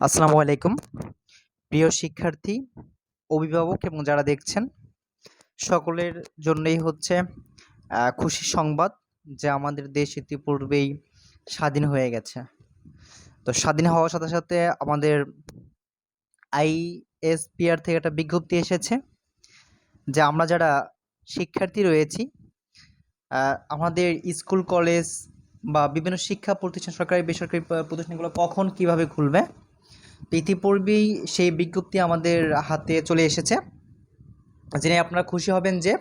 আসসালামু আলাইকুম। প্রিয় শিক্ষার্থী, অভিভাবক এবং যারা দেখছেন, সকলের জন্যই হচ্ছে খুশির সংবাদ যে আমাদের দেশ ইতিপূর্বেই স্বাধীন হয়ে গেছে। তো স্বাধীন হওয়ার সাথে সাথে আমাদের আইএসপিআর থেকে একটা বিজ্ঞপ্তি এসেছে যে আমরা যারা শিক্ষার্থী রয়েছি আমাদের স্কুল, কলেজ বা বিভিন্ন শিক্ষা প্রতিষ্ঠান, সরকারি, বেসরকারি প্রতিষ্ঠানগুলো কখন কীভাবে খুলবে? ইতিপূর্বেই সেই বিজ্ঞপ্তি আমাদের হাতে চলে এসেছে, জেনে আপনারা খুশি হবেন যে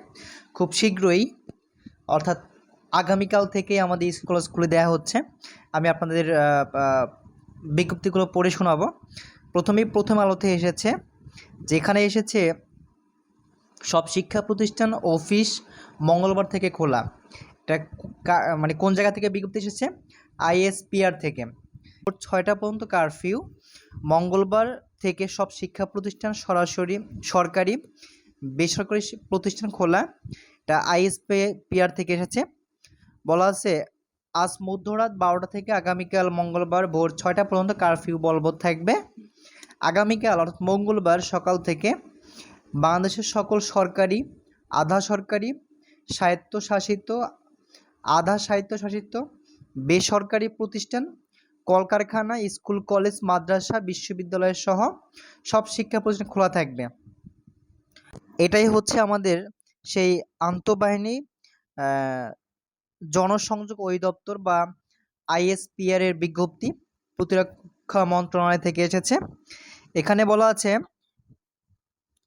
খুব শীঘ্রই, অর্থাৎ আগামীকাল থেকেই আমাদের স্কুল স্কুলে দেওয়া হচ্ছে। আমি আপনাদের বিজ্ঞপ্তিগুলো পড়ে শোনাব। প্রথমেই প্রথম আলোতে এসেছে, যেখানে এসেছে, সব শিক্ষা প্রতিষ্ঠান অফিস মঙ্গলবার থেকে খোলা। এটা মানে কোন জায়গা থেকে বিজ্ঞপ্তি এসেছে? আইএসপিআর থেকে। ছয়টা পর্যন্ত কারফিউ। মঙ্গলবার থেকে সব শিক্ষা প্রতিষ্ঠান সরাসরি সরকারি বেসরকারি প্রতিষ্ঠান খোলা। এটা আইএসপিআর থেকে এসেছে। বলা আছে, আজ মধ্যরাত বারোটা থেকে আগামীকাল মঙ্গলবার ভোর ছয়টা পর্যন্ত কারফিউ বলবৎ থাকবে। আগামীকাল, অর্থাৎ মঙ্গলবার সকাল থেকে বাংলাদেশের সকল সরকারি, আধা সরকারি, স্বায়ত্তশাসিত, আধা স্বায়ত্তশাসিত বেসরকারি প্রতিষ্ঠান কলকারখানা, স্কুল, কলেজ, মাদ্রাসা, বিশ্ববিদ্যালয় সহ সব শিক্ষা প্রতিষ্ঠান খোলা থাকবে। এটাই হচ্ছে আমাদের সেই আন্তঃবাহিনী জনসংযোগ অধিদপ্তর বা আইএসপিআর এর বিজ্ঞপ্তি প্রতিরক্ষা মন্ত্রণালয় থেকে এসেছে। এখানে বলা আছে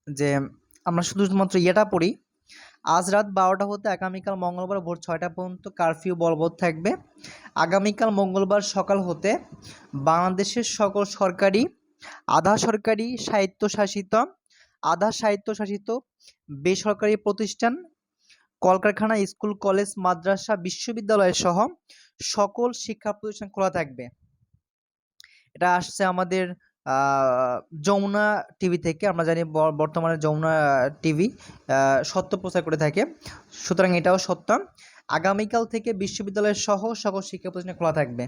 যে আমরা শুধুমাত্র ইয়েটা পড়ি আজ রাত বারোটা হতে আগামীকাল মঙ্গলবার ভোর ছয়টা পর্যন্ত কারফিউ বলবৎ থাকবে। আগামীকাল মঙ্গলবার সকাল হতে বাংলাদেশের সকল সরকারি, আধা সরকারি স্বায়ত্তশাসিত, আধা স্বায়ত্তশাসিত বেসরকারি প্রতিষ্ঠান, কলকারখানা, স্কুল, কলেজ, মাদ্রাসা, বিশ্ববিদ্যালয় সহ সকল শিক্ষা প্রতিষ্ঠান খোলা থাকবে। এটা আসছে আমাদের যমুনা টিভি থেকে আমরা জানি বর্তমানে যমুনা টিভি সত্য প্রচার করে থাকে। সুতরাং এটাও সত্য। আগামীকাল থেকে বিশ্ববিদ্যালয় সহ সকল শিক্ষা প্রতিষ্ঠান খোলা থাকবে।